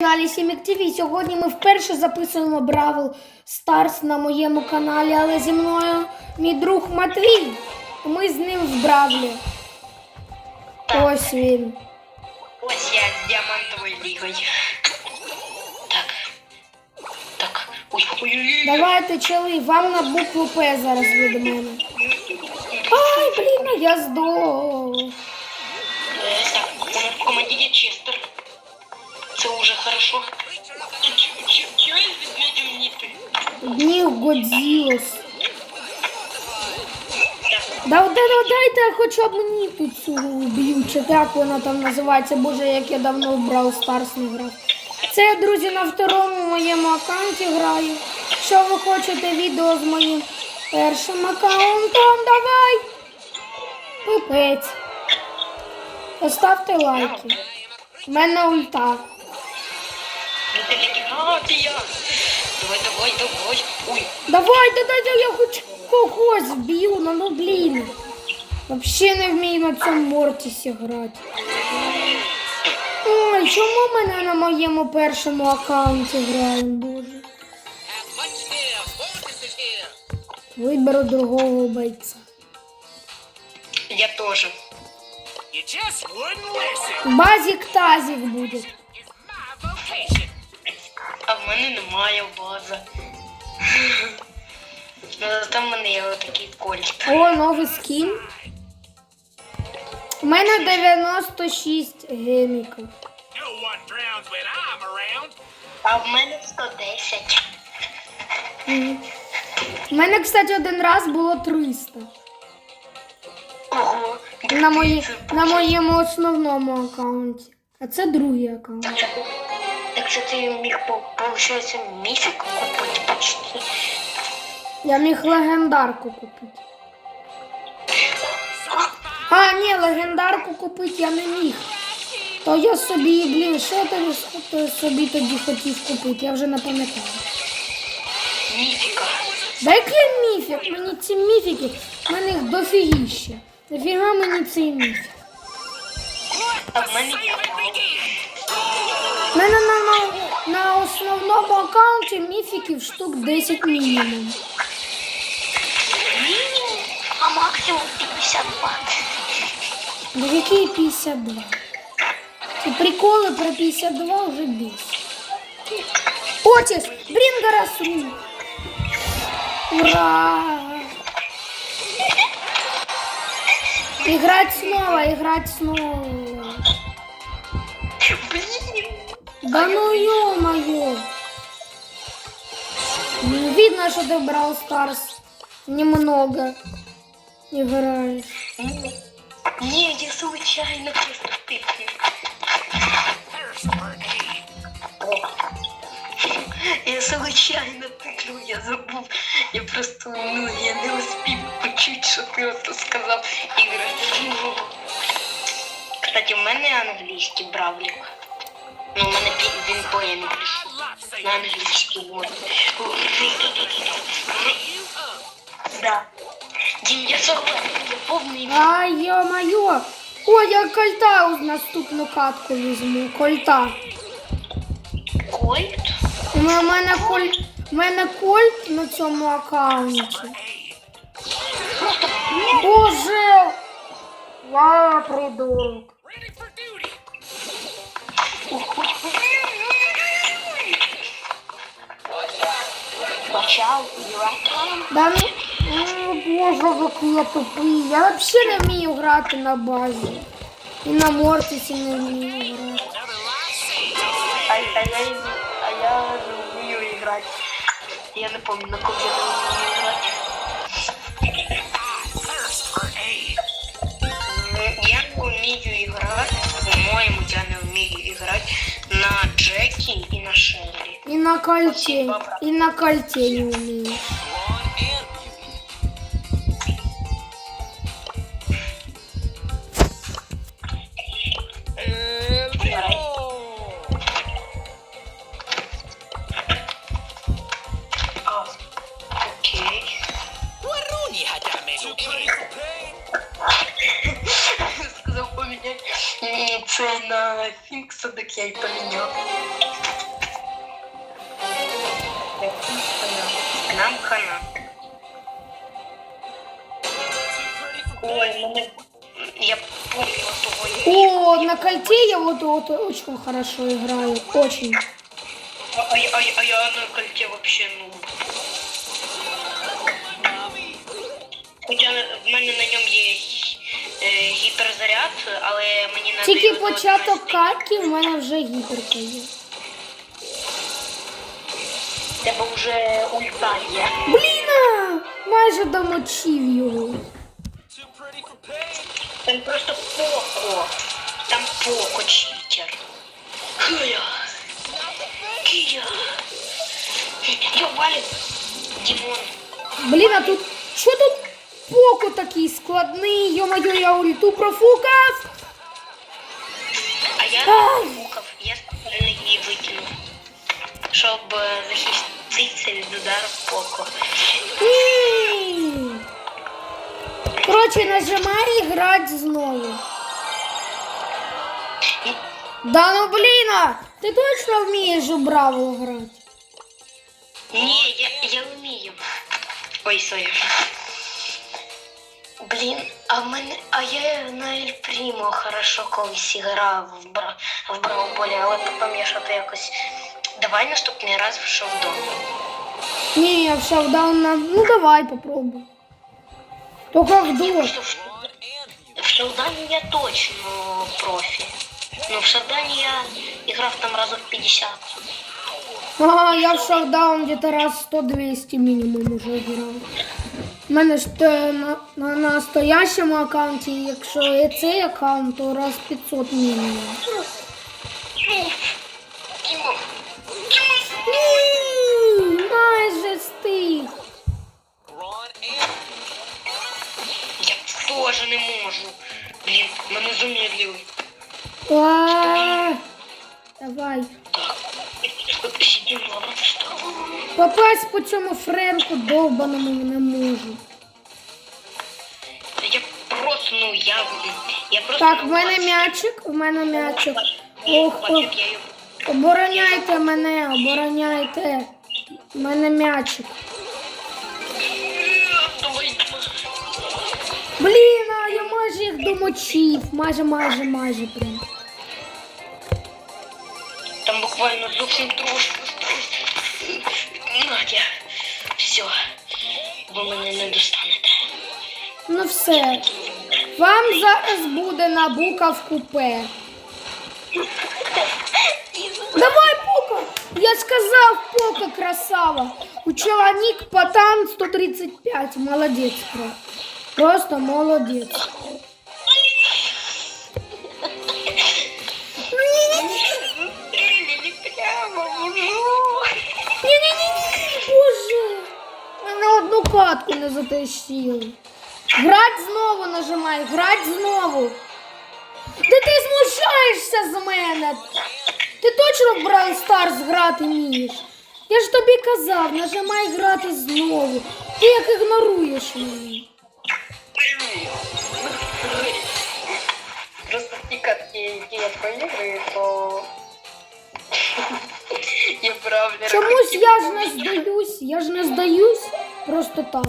каналі Сімік ТВ. Сьогодні ми вперше записуємо Бравл Старс на моєму каналі, але зі мною мій друг Матвій. Ми з ним в Бравлі. Ось він. Ось я з діамантовою лігою. Так. Так. Ой, ой, ой, ой. Давайте, чели, вам на букву П зараз від мене. Ай, блін, я здох. Е, Так, у командирі Честер. Це уже хорошо. Чого я Годзілос. Да, да, да, дайте хоча б мені тут цю б'ю, чи як вона там називається, боже, як я давно в Brawl Stars не грав. Це я, друзі, на второму моєму аккаунті граю. Якщо ви хочете відео з моїм першим аккаунтом, давай! Пипець. Поставте лайки. У мене ульта. Інтелігенція. Давай, давай, давай. Ой, Давайте, дайте я хоч когось вб'ю, ну, ну блін. Вообще не вмію на цьому Мортісі грати. Ой, чому мене на моєму першому аккаунті грає, боже? Виберу другого бойця. я теж. You just wouldn't А в мене немає бази. Ну, там в мене є отакий кольт. О, новий скін. У мене 96 геміків. А в мене 110. У мене, кстати, один раз було 300. Ого. На, мої, на моєму основному аккаунті. А це другий аккаунт. Так ти міг, по- міфік купити почти. Я міг легендарку купити. А, ні, легендарку купити я не міг. То я собі, блін, що ти собі тоді хотів купити, я вже не пам'ятаю. Міфіка. Да який міфік? Мені ці міфіки, в мене їх дофігіще. Нафіга мені цей міфік? А в мене є мало. У мене на, на, на основному аккаунті міфіків штук 10 мінімум. А максимум 52. Да який 52? Ці приколи про 52 вже бісять. Отис, Брингерас Ру. Ура! Играть снова, играть снова. Да ну ё-моё. Ну, Видно, что ты брал Старс немного играешь. Ні. Ні, я случайно просто тикнув. Thirst for aid. Я случайно тикнув, я забув. Я просто, ну, я не успів почути, що ти ото сказав. Іграти. Кстати, в мене англійський бравлік. Ну, у мене він по англійськи. I На англійській мові. Да. Дім, я согласен, я повний Ай, ё-моё. Ой, я кольта у наступну катку візьму. Кольта. кольт. У мене, у мене коль... у мене кольт на цьому аккаунті. Просто Боже! Я придурок. Duty. Почав. Да ну, боже, який я тупий. Я вообще не вмію грати на базі. І на Мортисі не вмію грати. А, а, я, а я не вмію грати. Я не пам'ятаю, на кого я не вмію грати. Я не вмію грати, по-моєму, я не вмію грати на Джекі і на Шеллі. И на кольте. И на кольте не умею. Сказал поменять це на финкса, так я и поменял. Нам хана. Ой, ну мене... Я помню того. О, на кольце я вот, вот очень хорошо играю. Очень. А, а, а, а я на кольце вообще, ну... Хоча в мене на ньому є е, гіперзаряд, але мені не Тільки початок катки в мене вже гіперка є. В Тебе вже ульта є. Блін, а! майже домочив його. Там просто поко. Там поко читер. Хая. Кия. Йо, валит. Димон. Блін, а тут що тут поко такий складний? Йо-моє, я ульту профукав. А я Ай. Щоб е, захиститися від удару поко. Ні. Коротше, нажимай і грати знову. Да ну блін, а, ти точно вмієш у Браво грати? Ні, я, я вмію. Ой, сорі. Блін, а в мене, а я на Ель Прімо хорошо колись грав в, бра, в Брауболі, але потім я що-то якось. Давай наступний раз в шоудон. Ні, я в шавдаун на... Ну давай попробуй. Только в дуо. В, шоудані я точно профі. Ну, в шоудані я грав там разів 50. Ага, я в шахдаун где-то раз 100-200 минимум уже играл. У мене ж те, на, на настоящому аккаунті, якщо є цей аккаунт, то раз 500 мінімум. Давай. Попасть по цьому френку довбаному не можу. Я просто, ну, я, я просто... Так, в мене м'ячик, в мене м'ячик. Ох, ох. Обороняйте мене, обороняйте. В мене м'ячик. Блін, а я майже їх домочив. Майже, майже, майже прям. Буквально зовсім трошки. Надя, все, ви мене не достанете. Ну все. Вам зараз буде на буковку П. Давай, Пока! Я сказав, Пока, красава. У чоловік патан 135. Молодець. Просто молодець. Катку не затащили. Грать знову нажимай, грать знову. Та ти змущаєшся з мене. Ти точно в Brawl Stars грати вмієш? Я ж тобі казав, нажимай грати знову. Ти як ігноруєш мене. Просто ті катки, які я проіграю, то я правильно Чомусь я ж не здаюсь, я ж не здаюсь просто так.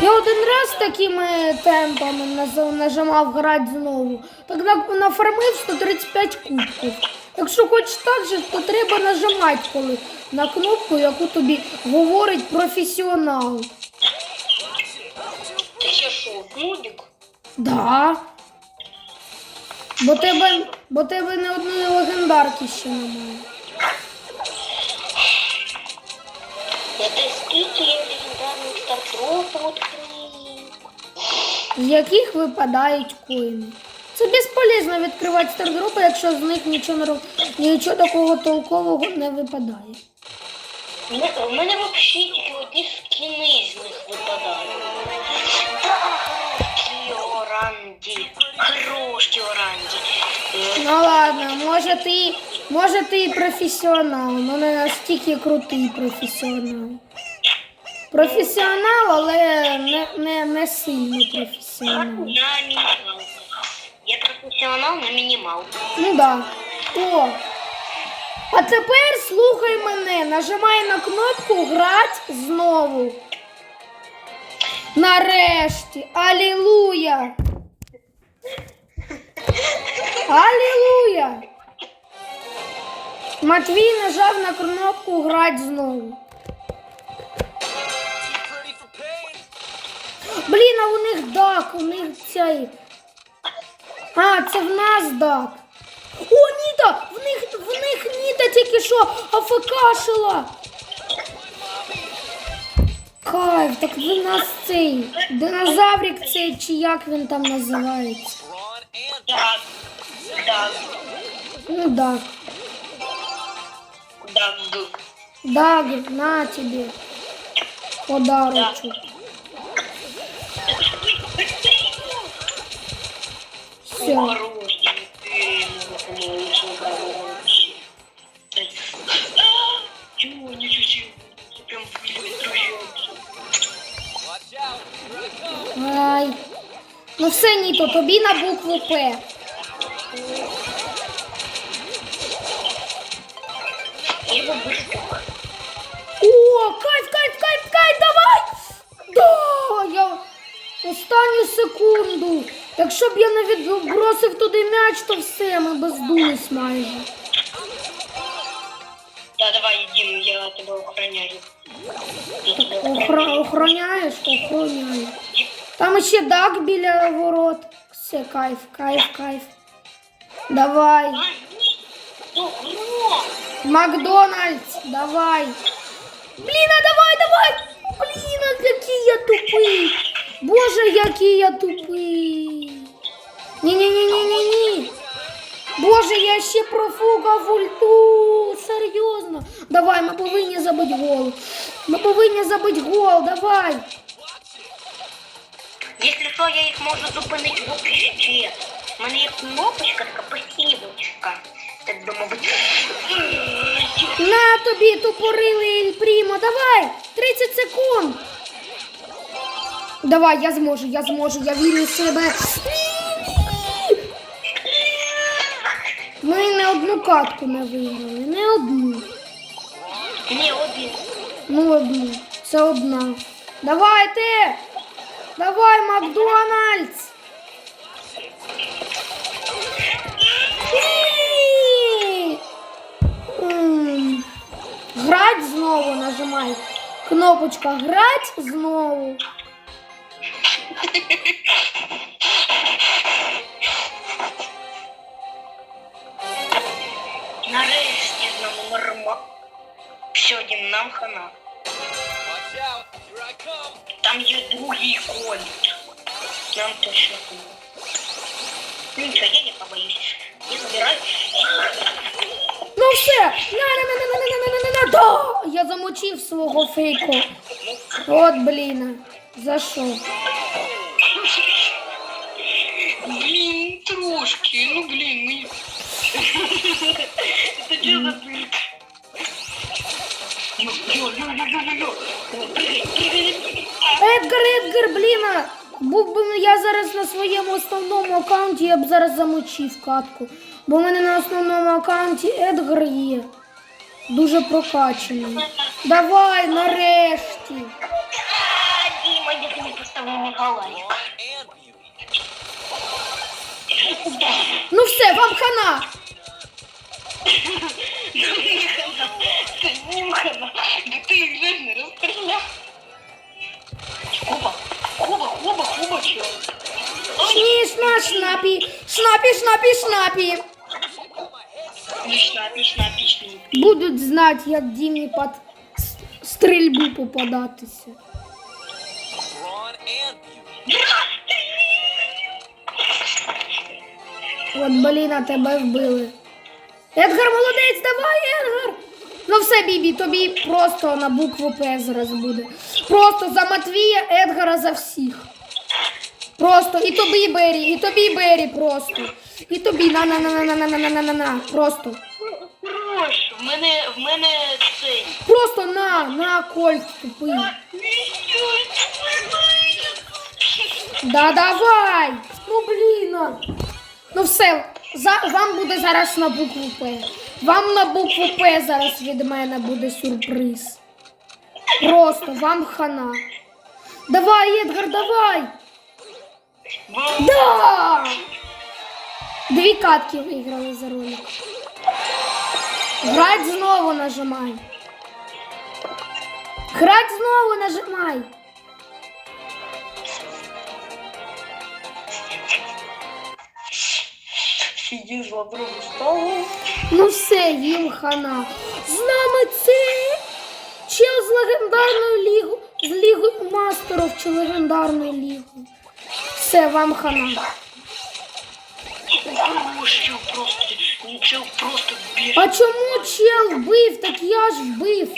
Я один раз такими темпами нажимав грати знову. Так на- нафармив 135 кубків. Якщо хочеш так же, то треба нажимати коли на кнопку, яку тобі говорить професіонал. Ти ще що, нубік? Да. Бо тебе, бо тебе не одної легендарки ще немає. Скільки я легендарних стартропів яких випадають коїни. Це безполезно відкривати стардропи, якщо з них нічого, нічого такого толкового не випадає. У мене, у мене взагалі тільки одні скіни з них випадають. Оранді. Хороші оранді. Ну ладно, може ти, може ти і професіонал, але не настільки крутий професіонал. Професіонал, але не, не, не сильно професіонал. На. Я професіонал на мінімалках. Ну да. О. А тепер слухай мене, нажимай на кнопку грати знову. Нарешті. Алілуя. Алілуя! Матвій нажав на кнопку грати знову. Блін, а у них дак, у них цей. А, це в нас дак. О, Ніта! В них, в них Ніта тільки що афекашила. Кайф, так в нас цей динозаврик цей, чи як він там називається. Ну дак. дук. На тебе. Подарочок. Come. Ай. Ну все, Ніто, тобі на букву П. О, кайф, кайф, кайф, кайф, давай! Да, я останню секунду. Якщо б я не відбросив туди м'яч, то все, ми би здулись майже. Да, давай, Дим, я тебя охраняю. Я Охра... Охороняєш? Охороняю. Там ще дак біля ворот. Все, кайф, кайф, кайф. Давай. Ну, ну, Макдональдс, давай. Блін, а давай, давай. Блін, а який я тупий. Боже, який я тупий. Ні-ні-ні-ні-ні-ні. Боже, я ще профукав ульту. Серйозно. Давай, ми повинні забити гол. Ми повинні забити гол, давай. Если что, я их можу зупинити вообще. У мене є кнопочка така посівочка. Так би мовити. На тобі тупорилий Ель Прімо, давай. 30 секунд. Давай, я зможу, я зможу, я вірю в себе. Ми не одну катку не виграли, не одну. Ні, один. Ну одну. Це одна. Давайте! Давай, Макдональдс! Ні! М. Грать знову нажимай. Кнопочка грать знову. Нам хана. Там є другий кольт. Нам точно хана. Ну нічого, я не побоюсь. Я забираю. Ну все! На-на-на-на-на-на-на-на-на! Да! Я замочив свого фейку. От, блін. За що? Блін, трошки, ну блін, ми... Це що за? Едгар, Едгар, блін, був би я зараз на своєму основному аккаунті, я б зараз замочив катку. Бо в мене на основному аккаунті Едгар є. Дуже прокачаний. Давай, нарешті. Діма, я тобі поставив мегалайк. Ну все, вам хана. Це нюхана. Да ти їх же не розстріляв. Хуба, хуба, хуба, хуба, чого? Шнішна, шнапі, шнапі, шнапі, шнапі. Пішна, пішна, пішна. Будуть знати, як Дімі під с- стрільбу попадатися. Ron and beauty. От, блін, а тебе вбили. Едгар, молодець, давай, Едгар. Ну все, Бібі, тобі просто на букву П зараз буде. Просто за Матвія, Едгара за всіх. Просто і тобі Бері, і тобі Бері просто. І тобі на на на на на на на на на на Просто. Прошу, в мене, в мене цей. Просто на, на кольт тупий. Да давай! Ну блін. а. Ну все, за, вам буде зараз на букву П. Вам на букву П зараз від мене буде сюрприз. Просто вам хана. Давай, Едгар, давай! Да! Дві катки виграли за ролик. Грать знову нажимай. Грать знову нажимай. В обрубу столу. Ну все, їм хана. З нами це чел з легендарною лігою, з лігою мастерів чи легендарною лігою. Все, вам хана. Чел просто, чел просто біж. А чому чел вбив? Так я ж вбив.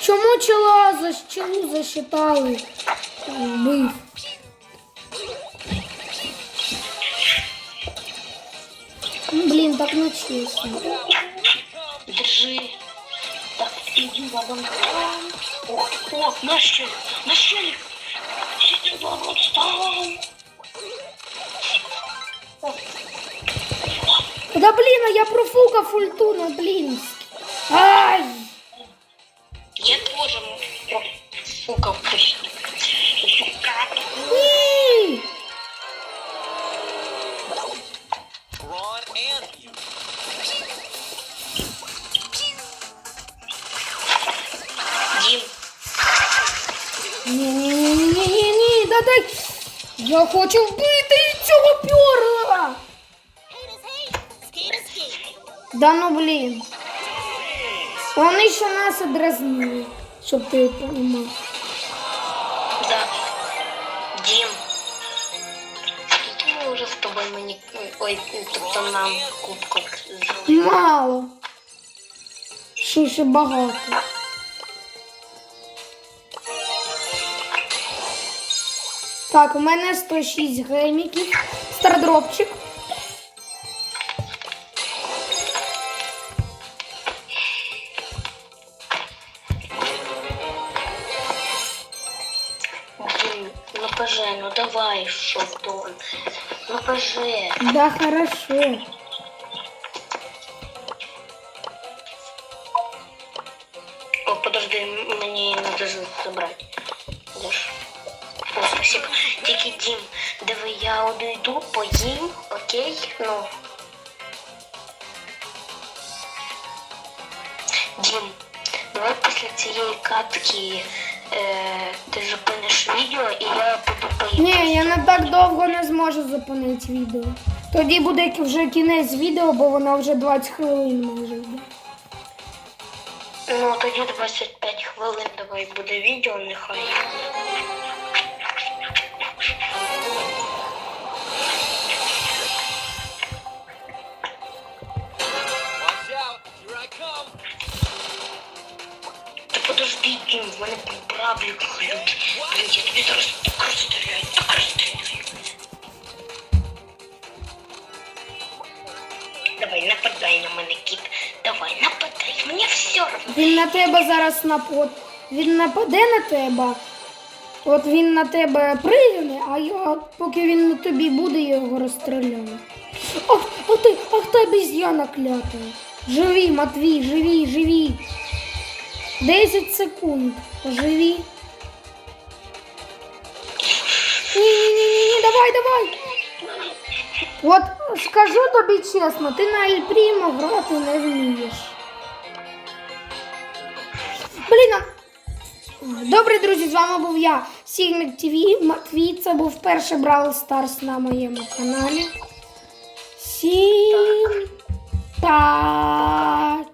Чому чела за челу засчитали? Вбив. Так не чесно. Держи. Так, иди в обрубу. О, о, наш челик, наш челик. Сидит в обрубу стол. Да блін, а я профукав ульту на блін. Ай! Да ну блін. Вони ще нас одразнили, щоб ти понимав. да. Дим. Скільки ми вже з тобою мені, ой, тобто нам кубку? Мало. Що ще багато. Так, у мене 106 геміків. Стардропчик. Поже. Да, хорошо. О, подожди, м- мені надо з- забрати. Даш. О, спасибо. Тільки Дім, диви, я одійду, поїм, окей? Ну. Дім, давай після цієї катки ти зупиниш відео і я буду поїхати. Ні, я не так довго не зможу зупинити відео. Тоді буде вже кінець відео, бо воно вже 20 хвилин може йде. Ну, тоді 25 хвилин давай буде відео, нехай. На тебе зараз напад. Він нападе на тебе. От він на тебе пригне, а я, поки він на тобі буде, я його розстріляю. Ах, а ти, ах ти обезьяна клята. Живі, Матвій, живі, живі. 10 секунд. Живі. Ні-ні-ні, давай, давай. От скажу тобі чесно, ти на Ельпрімо грати не вмієш. Блін. Добре, друзі, з вами був я, Сігмік ТВ. Матвій, це був перший Brawl Stars на моєму каналі. Всім такіда.